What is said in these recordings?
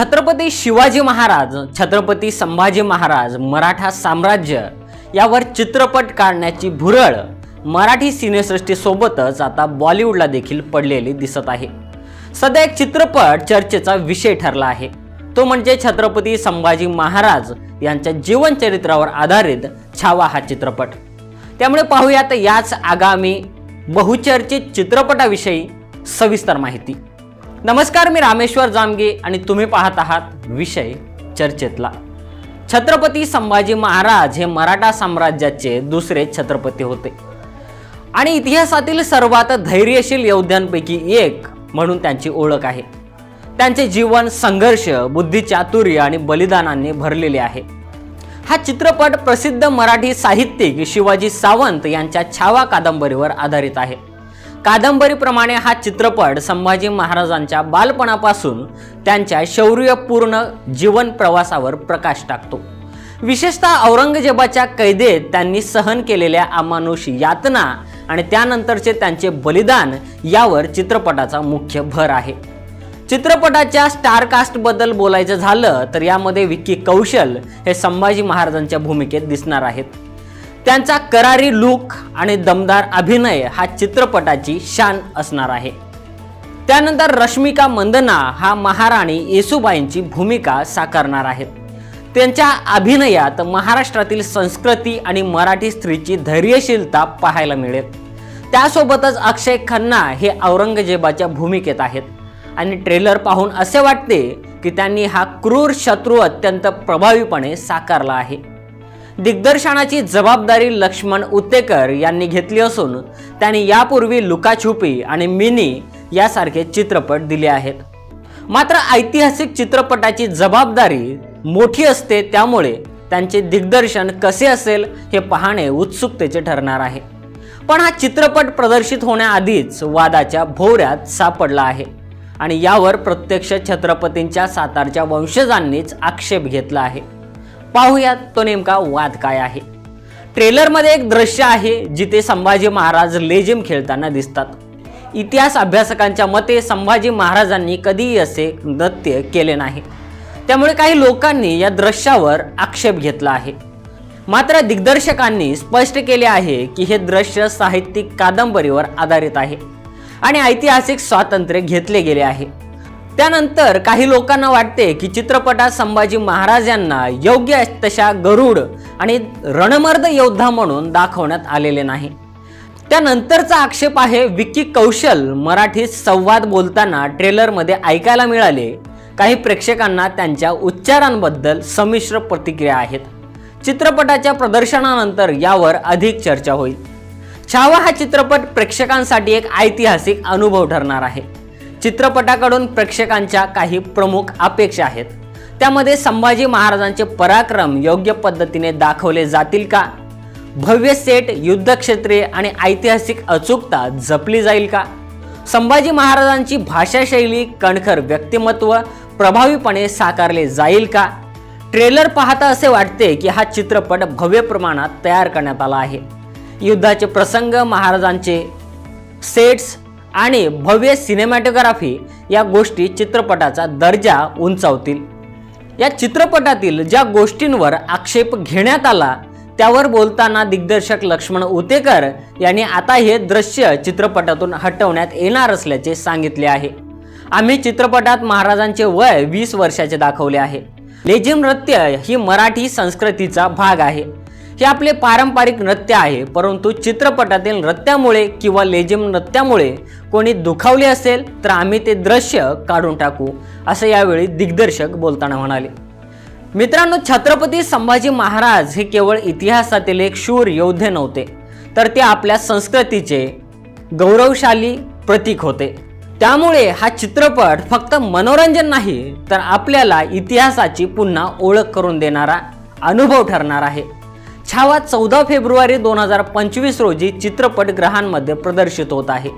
छत्रपती शिवाजी महाराज छत्रपती संभाजी महाराज मराठा साम्राज्य यावर चित्रपट काढण्याची भुरळ मराठी सिनेसृष्टीसोबतच आता बॉलिवूडला देखील पडलेली दिसत आहे. सध्या एक चित्रपट चर्चेचा विषय ठरला आहे. तो म्हणजे छत्रपती संभाजी महाराज यांच्या जीवनचरित्रावर आधारित छावा हा चित्रपट. त्यामुळे पाहूयात याच आगामी बहुचर्चित चित्रपटाविषयी सविस्तर माहिती. नमस्कार मी रामेश्वर जामगे आणि तुम्ही पाहत आहात विषय चर्चेतला. छत्रपती संभाजी महाराज हे मराठा साम्राज्याचे दुसरे छत्रपती होते. आणि इतिहासातील सर्वात धैर्यशील योद्ध्यांपैकी एक म्हणून त्यांची ओळख आहे. त्यांचे जीवन संघर्ष बुद्धिचातुर्य आणि बलिदानांनी भरलेले आहे. हा चित्रपट प्रसिद्ध मराठी साहित्यिक शिवाजी सावंत यांच्या छावा कादंबरीवर आधारित आहे. कादंबरीप्रमाणे हा चित्रपट संभाजी महाराजांच्या बालपणापासून त्यांच्या शौर्यपूर्ण जीवन प्रवासावर प्रकाश टाकतो. विशेषतः औरंगजेबाच्या कैदेत त्यांनी सहन केलेल्या अमानुष यातना आणि त्यानंतरचे त्यांचे बलिदान यावर चित्रपटाचा मुख्य भर आहे. चित्रपटाच्या स्टारकास्टबद्दल बोलायचं झालं तर यामध्ये विक्की कौशल हे संभाजी महाराजांच्या भूमिकेत दिसणार आहेत. त्यांचा करारी लूक आणि दमदार अभिनय हा चित्रपटाची शान असणार आहे. त्यानंतर रश्मिका मंदना हा महाराणी येसुबाईंची भूमिका साकारणार आहेत त्यांच्या अभिनयात महाराष्ट्रातील संस्कृती आणि मराठी स्त्रीची धैर्यशीलता पाहायला मिळेल. त्यासोबतच अक्षय खन्ना हे औरंगजेबाच्या भूमिकेत आहेत. आणि ट्रेलर पाहून असे वाटते की त्यांनी हा क्रूर शत्रू अत्यंत प्रभावीपणे साकारला आहे. दिग्दर्शनाची जबाबदारी लक्ष्मण उत्तेकर यांनी घेतली असून त्यांनी यापूर्वी लुकाछुपी आणि मिनी यासारखे चित्रपट दिले आहेत. मात्र ऐतिहासिक चित्रपटाची जबाबदारी मोठी असते त्यामुळे त्यांचे दिग्दर्शन कसे असेल हे पाहणे उत्सुकतेचे ठरणार आहे. पण हा चित्रपट प्रदर्शित होण्याआधीच वादाच्या भोवऱ्यात सापडला आहे आणि यावर प्रत्यक्ष छत्रपतींच्या सातारच्या वंशजांनीच आक्षेप घेतला आहे. पाहूयात तो नेमका वाद काय आहे. ट्रेलरमध्ये एक दृश्य आहे जिथे संभाजी महाराज लेझिम खेळताना दिसतात. इतिहास अभ्यासकांच्या मते संभाजी महाराजांनी कधीही असे नृत्य केले नाही. त्यामुळे काही लोकांनी या दृश्यावर आक्षेप घेतला आहे. मात्र दिग्दर्शकांनी स्पष्ट केले आहे की हे दृश्य साहित्यिक कादंबरीवर आधारित आहे आणि ऐतिहासिक स्वातंत्र्य घेतले गेले आहे. त्यानंतर काही लोकांना वाटते की चित्रपटात संभाजी महाराज यांना योग्य तशा गरुड आणि रणमर्द योद्धा म्हणून दाखवण्यात आलेले नाही. त्यानंतरचा आक्षेप आहे विक्की कौशल मराठीत संवाद बोलताना ट्रेलरमध्ये ऐकायला मिळाले. काही प्रेक्षकांना त्यांच्या उच्चारांबद्दल संमिश्र प्रतिक्रिया आहेत. चित्रपटाच्या प्रदर्शनानंतर यावर अधिक चर्चा होईल. छावा हा चित्रपट प्रेक्षकांसाठी एक ऐतिहासिक अनुभव ठरणार आहे. चित्रपटाकडून प्रेक्षकांच्या काही प्रमुख अपेक्षा आहेत. त्यामध्ये संभाजी महाराजांचे पराक्रम योग्य पद्धतीने दाखवले जातील का? भव्य सेट युद्धक्षेत्रे आणि ऐतिहासिक अचूकता जपली जाईल का? संभाजी महाराजांची भाषाशैली कणखर व्यक्तिमत्व प्रभावीपणे साकारले जाईल का? ट्रेलर पाहता असे वाटते की हा चित्रपट भव्य प्रमाणात तयार करण्यात आला आहे. युद्धाचे प्रसंग महाराजांचे सेट्स आणि भव्य सिनेमॅटोग्राफी या गोष्टी चित्रपटाचा दर्जा उंचावतील. या चित्रपटातील ज्या गोष्टींवर आक्षेप घेण्यात आला त्यावर बोलताना दिग्दर्शक लक्ष्मण उतेकर यांनी आता हे दृश्य चित्रपटातून हटवण्यात येणार असल्याचे सांगितले आहे. आम्ही चित्रपटात महाराजांचे वय वीस वर्षाचे दाखवले आहे. लेझिम नृत्य ही मराठी संस्कृतीचा भाग आहे. हे आपले पारंपरिक नृत्य आहे परंतु चित्रपटातील नृत्यामुळे किंवा लेझिम नृत्यामुळे कोणी दुखावले असेल तर आम्ही ते दृश्य काढून टाकू असं यावेळी दिग्दर्शक बोलताना म्हणाले. मित्रांनो छत्रपती संभाजी महाराज हे केवळ इतिहासातील एक शूर योद्धे नव्हते तर ते आपल्या संस्कृतीचे गौरवशाली प्रतीक होते. त्यामुळे हा चित्रपट फक्त मनोरंजन नाही तर आपल्याला इतिहासाची पुन्हा ओळख करून देणारा अनुभव ठरणार आहे. छावा चौदा फेब्रुवारी दोन हजार पंचवीस रोजी चित्रपटगृहांमध्ये प्रदर्शित होत आहे.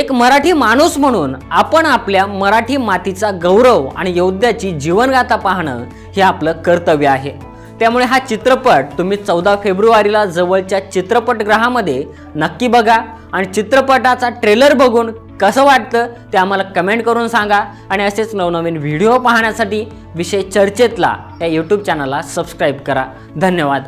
एक मराठी माणूस म्हणून आपण आपल्या मराठी मातीचा गौरव आणि योद्ध्याची जीवनगाथा पाहणं हे आपलं कर्तव्य आहे. त्यामुळे हा चित्रपट तुम्ही चौदा फेब्रुवारीला जवळच्या चित्रपटगृहामध्ये नक्की बघा आणि चित्रपटाचा ट्रेलर बघून कसं वाटतं ते आम्हाला कमेंट करून सांगा आणि असेच नवनवीन व्हिडिओ पाहण्यासाठी विषय चर्चेतला या यूट्यूब चॅनलला सबस्क्राईब करा. धन्यवाद.